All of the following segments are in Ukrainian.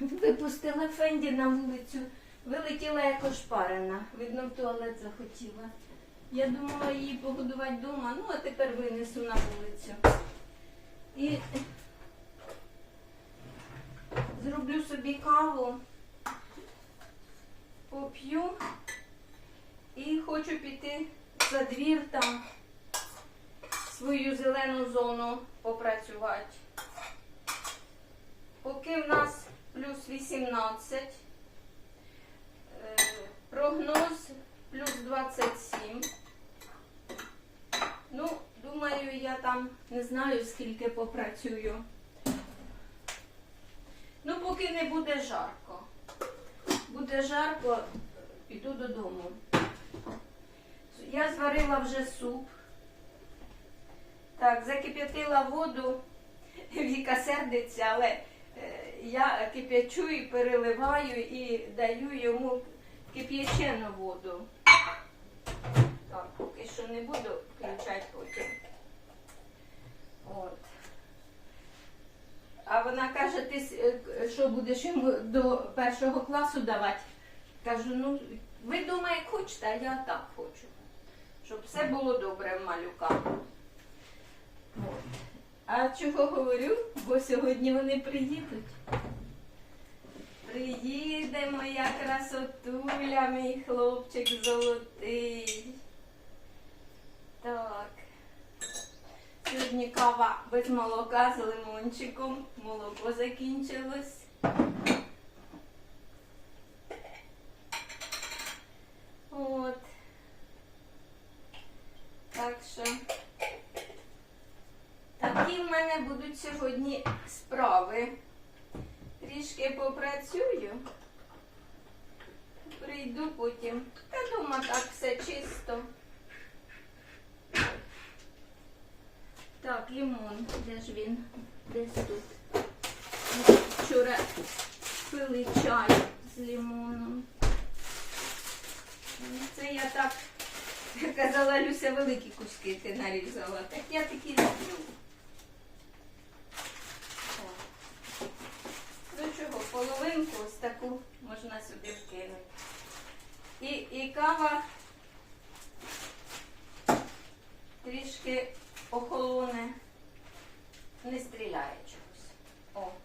Випустила Фенді на вулицю, вилетіла як ошпарена. Видно, в туалет захотіла. Я думала її погодувати вдома, ну а тепер винесу на вулицю. І зроблю собі каву, поп'ю і хочу піти за двір там свою зелену зону попрацювати. Поки в нас плюс 18, е, прогноз плюс 27. Ну, думаю, я там не знаю, скільки попрацюю. Ну, поки не буде жарко. Буде жарко, піду додому. Я зварила вже суп. Так, закип'ятила воду. Віка сердиться, але я кип'ячу і переливаю і даю йому кип'ячену воду. Так, поки що не буду включати потім. От. А вона каже, ти е, що будеш йому до першого класу давати? Кажу, ну ви дома як хочете, а я так хочу. Щоб все було добре в малюка. От. А чого говорю? Бо сьогодні вони приїдуть. Приїде моя красотуля, мій хлопчик золотий. Так. Сьогодні кава без молока з лимончиком. Молоко закінчилось. От. Так що. Такі в мене будуть сьогодні справи. Трішки попрацюю. Прийду потім. Та дома так все чисто. Так, лимон. Де ж він? Десь тут. Ми Вчора пили чай з лимоном. Ну, Це я так казала Люся, великі куски ти нарізала. Так я такі люблю. Ну чого, половинку ось таку можна собі вкинути. І, і кава трішки охолоне, не стріляє чогось. О.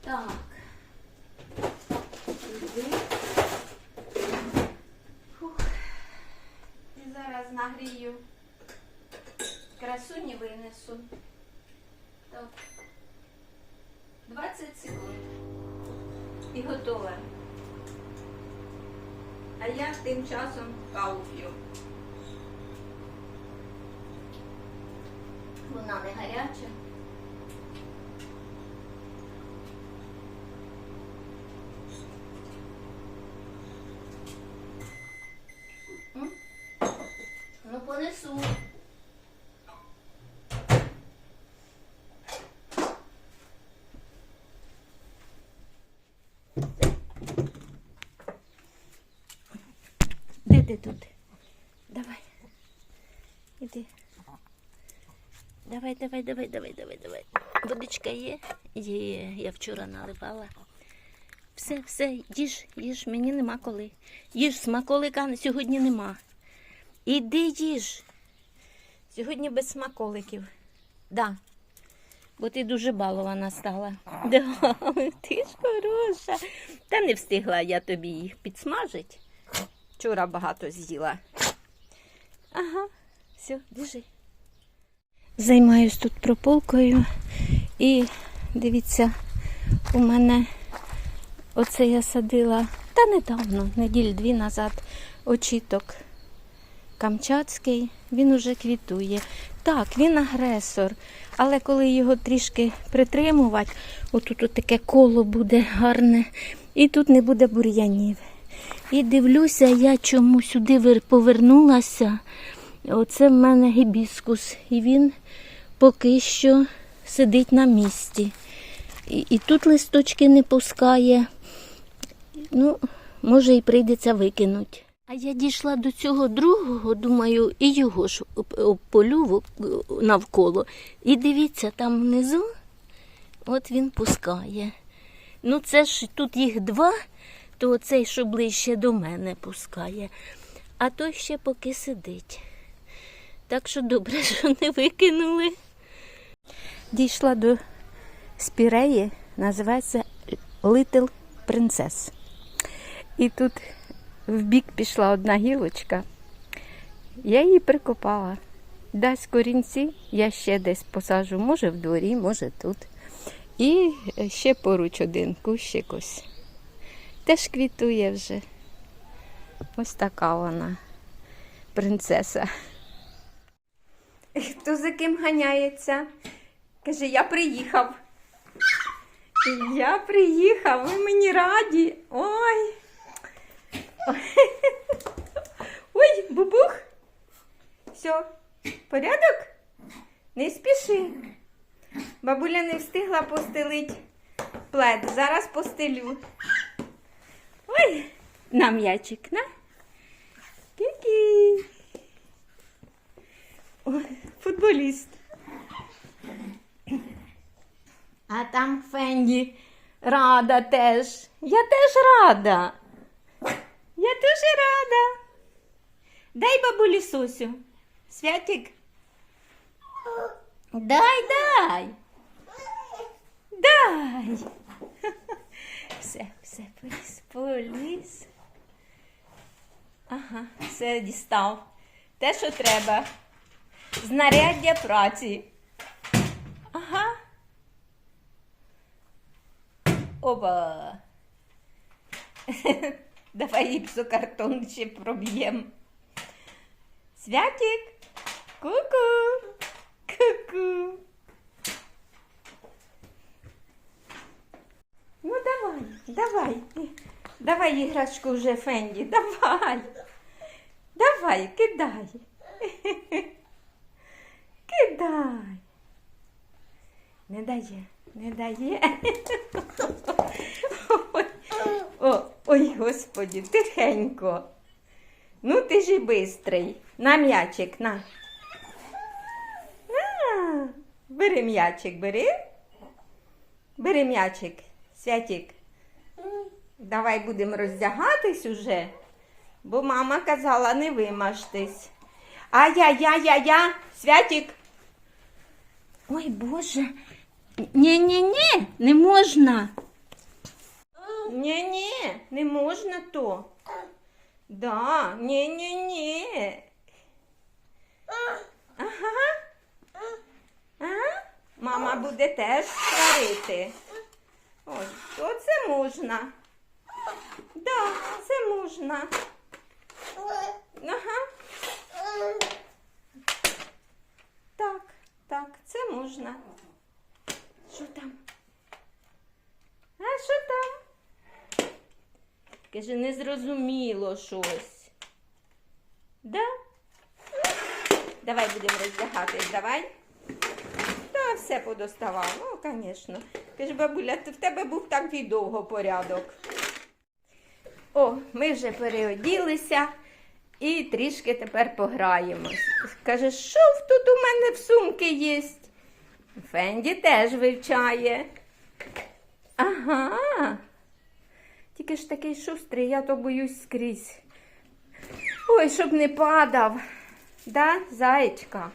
Так. Сюди. Фух. І зараз нагрію красуні винесу. Так. 20 секунд. І готове. А я тим часом каву п'ю. Вона не гаряча. Ти тут? Давай. Іди. Давай, давай, давай, давай, давай, давай. Водичка є? Є, я вчора наливала. Все, все, їж, їж, мені нема коли. Їж, смаколика сьогодні нема. Іди їж. Сьогодні без смаколиків. Да. Бо ти дуже балована стала. Да, ти ж хороша. Та не встигла я тобі їх підсмажити. Вчора багато з'їла. Ага, все, біжи. Займаюсь тут прополкою. І дивіться, у мене оце я садила та недавно, неділь дві назад, очіток камчатський. Він уже квітує. Так, він агресор. Але коли його трішки притримувати, отут от таке коло буде гарне, і тут не буде бур'янів. І дивлюся, я чому сюди повернулася. Оце в мене гібіскус. І він поки що сидить на місці. І, і тут листочки не пускає. Ну, може, і прийдеться викинути. А я дійшла до цього другого, думаю, і його ж обполю навколо. І дивіться, там внизу, от він пускає. Ну, це ж тут їх два, то цей, що ближче до мене, пускає, а той ще поки сидить. Так що добре, що не викинули. Дійшла до спіреї, називається Little Princess. І тут в бік пішла одна гілочка. Я її прикопала. Дасть корінці, я ще десь посаджу, може в дворі, може тут. І ще поруч один кущик ось. Теж квітує вже. Ось така вона, принцеса. Хто за ким ганяється? Каже, я приїхав. Я приїхав, ви мені раді. Ой. Ой, бубух. Все, порядок? Не спіши. Бабуля не встигла постелить плед. Зараз постелю. Ой, на м'ячик, на. Ой, футболіст. А там Фенді рада теж. Я теж рада. Я дуже рада. Дай бабулі Сусю. Святик. Дай, дай. Дай. Все, все, поліз, поліз. Ага, все дістав. Те, що треба. Знаряддя праці. Ага. Оба. Давай гіпсокартон ще проб'єм. Святик. Ку-ку. Ку-ку. Ну давай, давай. Іграшку вже Фенді, давай. Давай, кидай. Кидай. Не дає, не дає. Ой, о, ой, господі, тихенько. Ну ти ж і бистрий. На м'ячик, на. На. Бери м'ячик, бери. Бери м'ячик, святик. Давай будемо роздягатись уже, бо мама казала не вимажтесь. Ай-яй-яй-яй-я, святик. Ой, Боже. Ні-ні-ні, не можна. Ні-ні, не можна то. Да, ні-ні-ні. Ага. А? Мама буде теж сварити. Ой, то це можна. Да, це можна. Ага. Так, так, це можна. Що там? А що там? Каже, незрозуміло щось. Да? Давай будемо роздягатись, давай. Та все подоставав. Ну, звісно. Каже, бабуля, в тебе був так і довго порядок. О, ми вже переоділися і трішки тепер пограємось. Каже, що тут у мене в сумки є? Фенді теж вивчає. Ага. Тільки ж такий шустрий, я то боюсь скрізь. Ой, щоб не падав. Да, заєчка?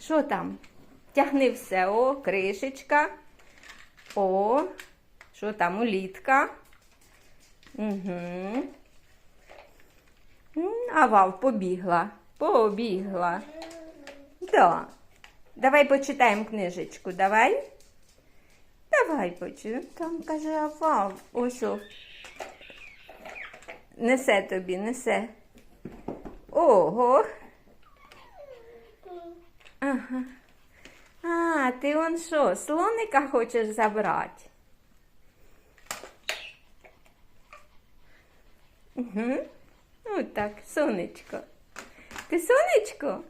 Що там? Тягни все. О, кришечка. О, що там, улітка? Угу. А вав побігла. Побігла. Да. Давай почитаємо книжечку, давай. Давай почитаємо. Там каже, а вав. Ось. Несе тобі, несе. Ого. Ага. А, ти он що, слоника хочеш забрати? Угу. Ну так, сонечко. Ти сонечко?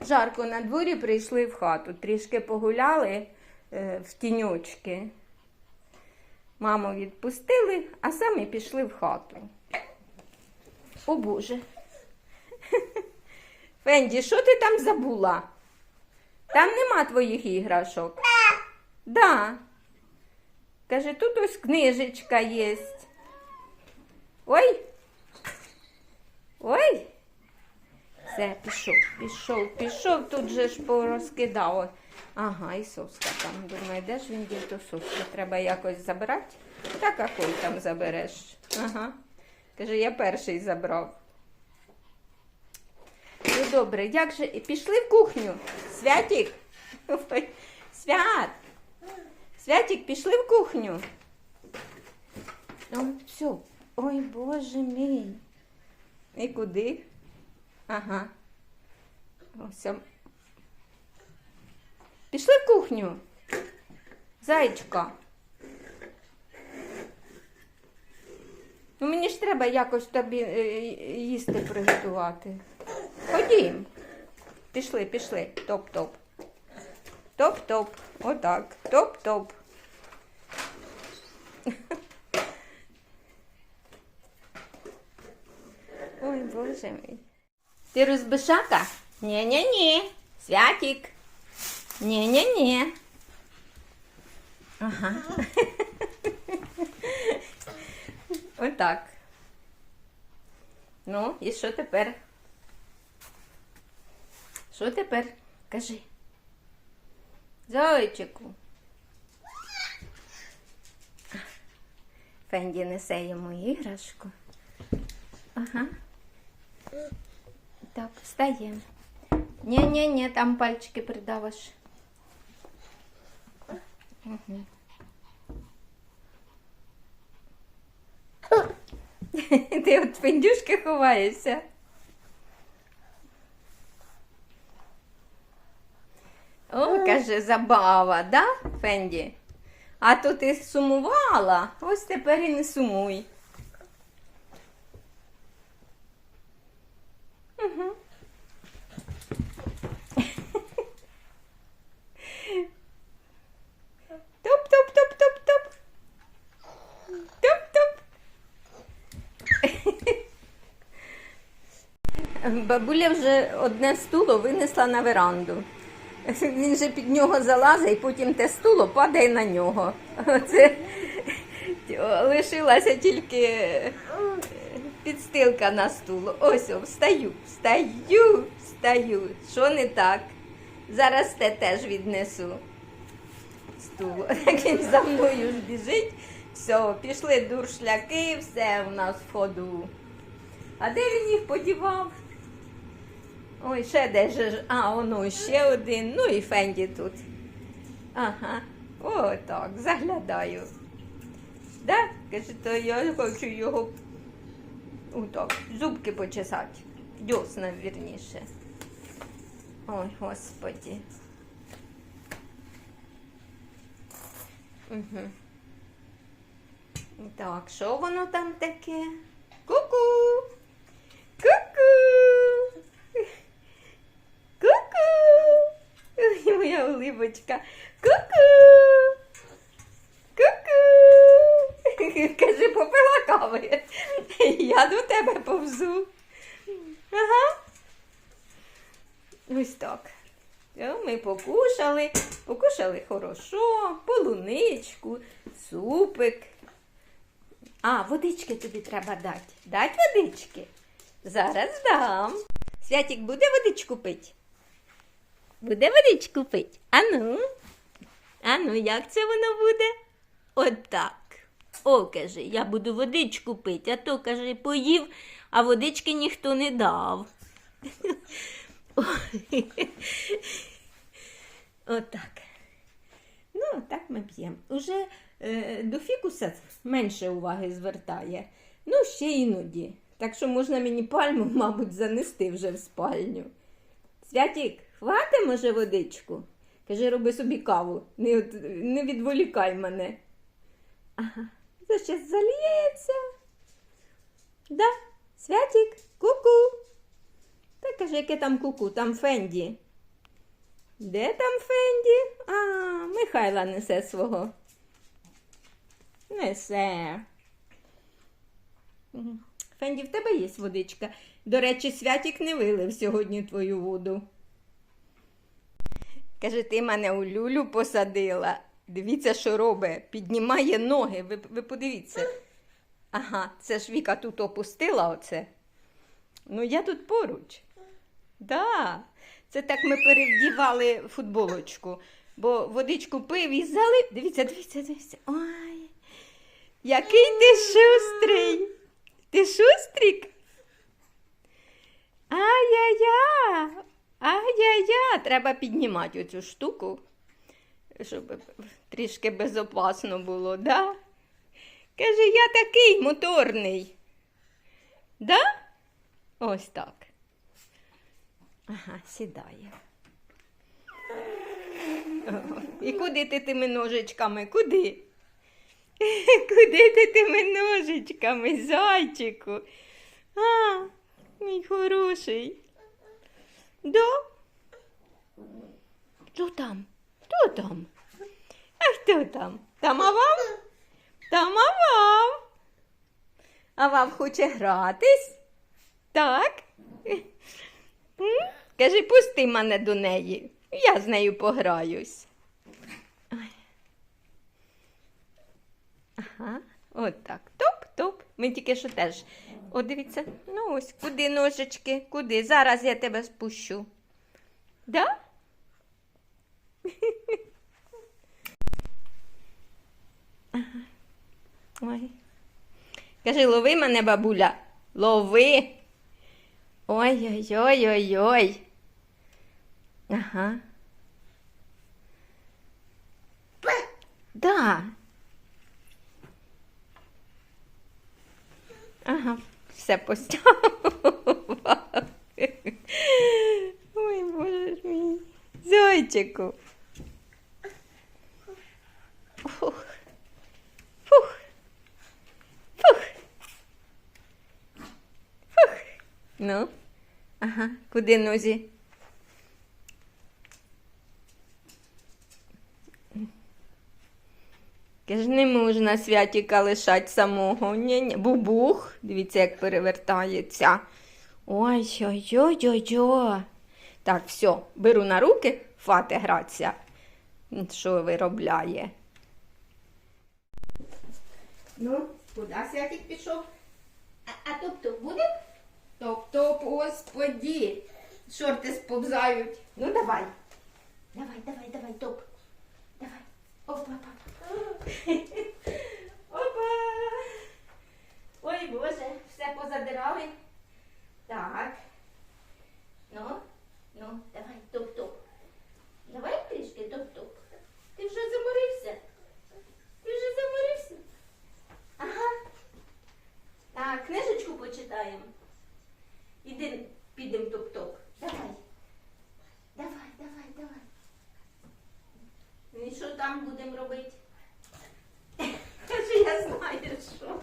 Жарко на дворі прийшли в хату, трішки погуляли е, в тіньочки. Маму відпустили, а самі пішли в хату. О Боже. Фенді, що ти там забула? Там нема твоїх іграшок. Да. Каже, тут ось книжечка є. Ой. Ой. Все, пішов, пішов, пішов, тут же ж порозкидав. Ага, і соска там. Думаю, де ж він дів ту соску? Треба якось забрати. Та какой там забереш? Ага. Каже, я перший забрав. Ну добре, як же. Пішли в кухню. Святік. Ой, Свят. Святік, пішли в кухню. О, все. Ой, боже мій. І куди? Ага. Ось. Пішли в кухню. Зайчка. Ну, мені ж треба якось тобі е, їсти приготувати. Ходім. Пішли, пішли. Топ-топ. Топ-топ. Отак. Топ-топ. Ой, боже мій. Ти розбишака? Ні-ні-ні. Святік. Ні-ні-ні. Ага. Отак. Ну, і що тепер? Що тепер? Кажи. Зайчику. Фенді несе йому іграшку. Ага. Так, встаємо. Ні-ні-ні, там пальчики придавиш. Угу. Ти от фендюшки ховаєшся. О, каже, забава, да, Фенді? А то ти сумувала, ось тепер і не сумуй. Угу. Топ-топ-топ-топ-топ. Топ-топ. Бабуля вже одне стуло винесла на веранду. Він же під нього залазить, потім те стуло падає на нього. Оце лишилася тільки підстилка на стулу. Ось, о, встаю, встаю, встаю. Що не так? Зараз те теж віднесу стулу. Так він за мною ж біжить. Все, пішли дуршляки, все у нас в ходу. А де він їх подівав? Ой, ще де ж. А, воно ще один. Ну і Фенді тут. Ага. О, так, заглядаю. Да? Каже, то я хочу його отак, зубки почесати. Дьосна, вірніше. Ой, господі. Угу. Так, що воно там таке? Ку-ку! Ку-ку! Ой, моя улибочка. Ку-ку! Ку-ку! Кажи, попила кави. Я до тебе повзу. Ага. Ось так. Ми покушали, покушали хорошо, полуничку, супик. А, водички тобі треба дати. Дать водички? Зараз дам. Святік буде водичку пить? Буде водичку пить? Ану. Ану, як це воно буде? Отак. О, каже, я буду водичку пити, а то, каже, поїв, а водички ніхто не дав. Отак. Ну, так ми п'ємо. Уже е, до фікуса менше уваги звертає. Ну, ще іноді. Так що можна мені пальму, мабуть, занести вже в спальню. Святік, хвати, може, водичку? Каже, роби собі каву, не, от- не відволікай мене. Ага, це ще заліється. Да, Святік, ку-ку. Та каже, яке там куку, там Фенді. Де там Фенді? А, Михайла несе свого. Несе. Фенді, в тебе є водичка. До речі, святік не вилив сьогодні твою воду. Каже, ти мене у люлю посадила. Дивіться, що робить. Піднімає ноги. Ви, ви подивіться. Ага, це ж Віка тут опустила оце. Ну, я тут поруч. Да. Це так ми перевдівали футболочку. Бо водичку пив і залив. Дивіться, дивіться, дивіться. Ой. Який ти шустрий. Ти шустрик? Ай-яй-я. Ай-яй-я. Треба піднімати оцю штуку, щоб трішки безопасно було, да? Каже, я такий моторний. Да? Ось так. Ага, сідає. І куди ти тими ножичками? Куди? Куди ти тими ножичками, зайчику? А, мій хороший. Да? Хто там? Хто там? А хто там? Там Авав? Там Авав. Авав хоче гратись? Так? Кажи, пусти мене до неї. Я з нею пограюсь. Ага, от так. Топ-топ. Ми тільки що теж. О, дивіться, ну ось, куди ножички, куди? Зараз я тебе спущу. Да? Ой. Кажи, лови мене, бабуля. Лови. Ой-ой-ой-ой-ой. Ага. Да. Ага, все поставила. Ой, боже ж мій. Зайчику. Фух. Фух. Фух. Фух. Ну. Ага, куди нозі? Каже, не можна святіка лишати самого. Ні-ні. Бубух. Дивіться, як перевертається. Ой-ой-ой-ой-ой. Так, все, беру на руки, фати гратися. Що виробляє? Ну, куди святик пішов? А, а топ-топ буде? Топ-топ, господі. Шорти сповзають. Ну, давай. Давай, давай, давай, топ. Давай. Опа. Опа. Ой, Боже, все позадирали. Так. Ну, ну, давай, топ-топ. Давай трішки топ-топ. Ти вже заморився? Ти вже заморився? Ага. Так, книжечку почитаємо. Іди, підемо топ-топ. Давай. Давай, давай, давай. Ну і що там будемо робити? Каже, я знаю, що.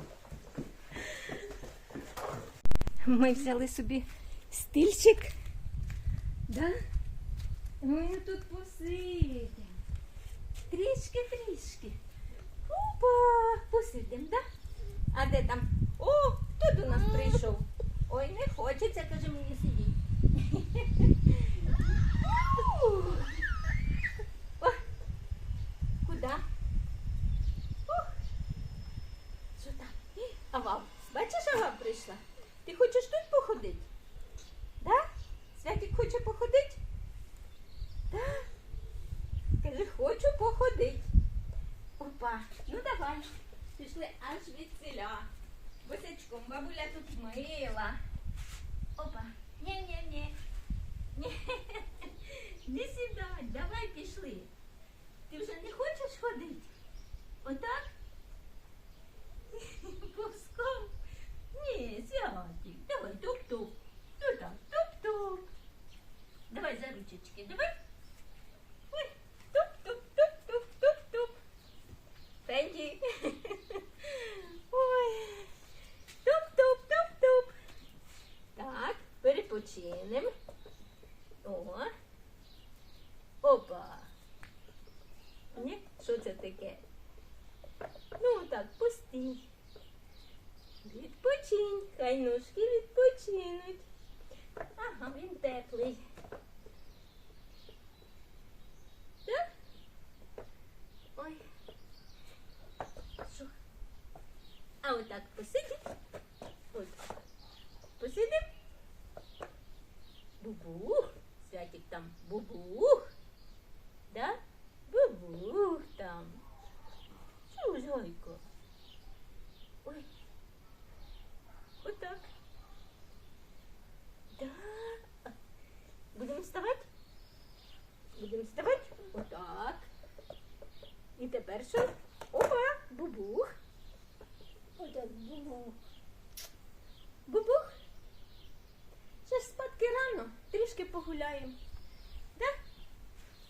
Ми взяли собі стільчик. Да? Ми тут посидимо. Трішки-трішки. Опа, посидимо, да? А де там? О, хто до нас прийшов? Ой, не хочеться, каже мені Куди? Ух. Що там? Ава, бачиш, Ава прийшла? Ти хочеш тут походити? Да? Святик хоче походити? Да? Каже, хочу походити. Опа, ну давай. Пішли аж від селя. Босячком бабуля тут мила. Опа. Ні-ні-ні. Не сідай, давай пішли. Ти вже не хочеш ходити? Отак? Повзком? Ні, святик, давай туп-туп. Ну так, туп-туп. Давай туп-туп-туп-туп-туп-туп. Фенді. Ой. Туп-туп-туп-туп. Так, перепочинемо. О. Опа. Ні? Що це таке? Ну так, пустій. Відпочинь, хай ножки відпочинуть. Ага, він теплий. Так? Ой. Що? А отак посидів. От. Посидив. Бубух. Святик там. Бубух. Да? Бубух там. Що ж, Гойко? Ой. Отак. Да. Будемо вставати? Будемо вставати? Отак. І тепер що? Опа, бубух. Отак, бубух. Бубух. Ще ж спадки рано. Трішки погуляємо. Да?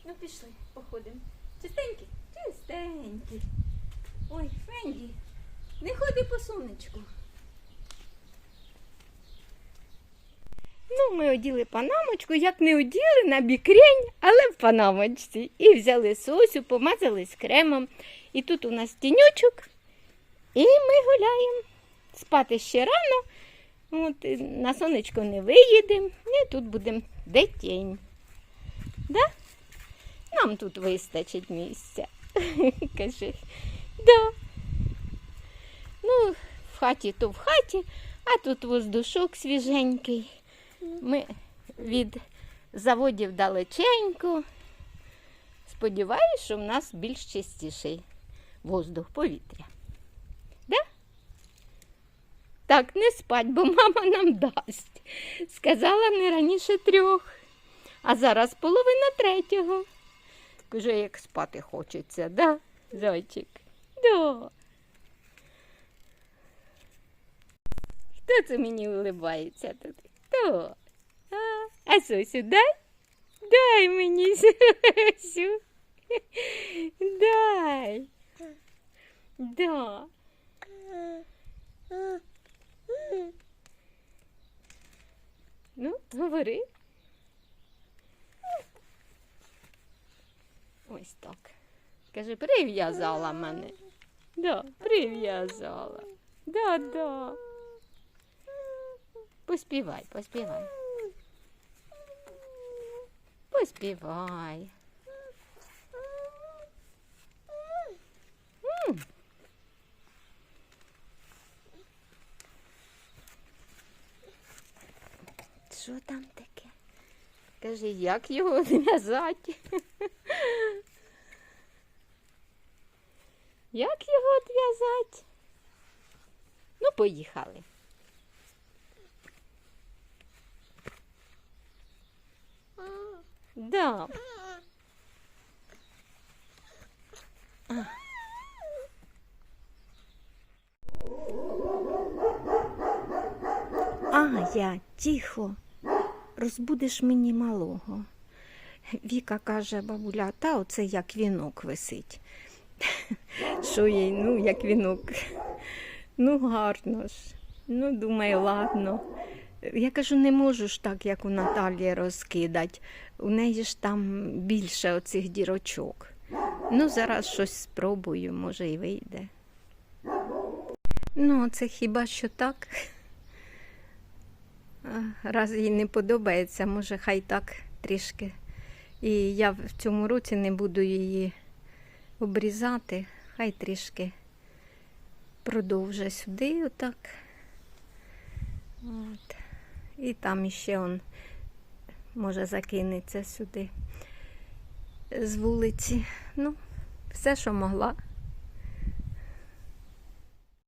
Ну пішли, походимо. Чистенькі? Чистенькі. Ой, Фенді, не ходи по сонечку. Ну, ми оділи панамочку, як не оділи на бікрень, але в панамочці. І взяли сосю, помазались кремом. І тут у нас тіньочок. І ми гуляємо. Спати ще рано. От, на сонечко не виїдемо. І тут будемо де тінь. Да? Нам тут вистачить місця. Каже. Да. Ну, в хаті то в хаті, а тут воздушок свіженький. Ми від заводів далеченько. Сподіваюсь, що в нас більш чистіший воздух, повітря. Да? Так, не спать, бо мама нам дасть. Сказала не раніше трьох, а зараз половина третього. Вже як спати хочеться, да, зайчик? Да. Хто це мені улибається тут? Хто? А, а Сосю, дай? Дай мені Сосю. Дай. Да. Ну, говори. Ось так. Кажи, прив'язала мене. Да, прив'язала. Да, да. Поспівай, поспівай. Поспівай. Що там таке? Кажи, як його зв'язати? Як його відв'язати? Ну, поїхали. Да. А, я тихо. Розбудиш мені малого. Віка каже, бабуля, та оце як вінок висить. Що їй, ну, як вінок. Ну, гарно ж. Ну, думаю, ладно. Я кажу, не можу ж так, як у Наталії розкидати. У неї ж там більше оцих дірочок. Ну, зараз щось спробую, може і вийде. Ну, це хіба що так. Раз їй не подобається, може, хай так трішки. І я в цьому році не буду її обрізати, хай трішки продовжує сюди отак. От. І там іще он може закинеться сюди з вулиці. Ну, все, що могла.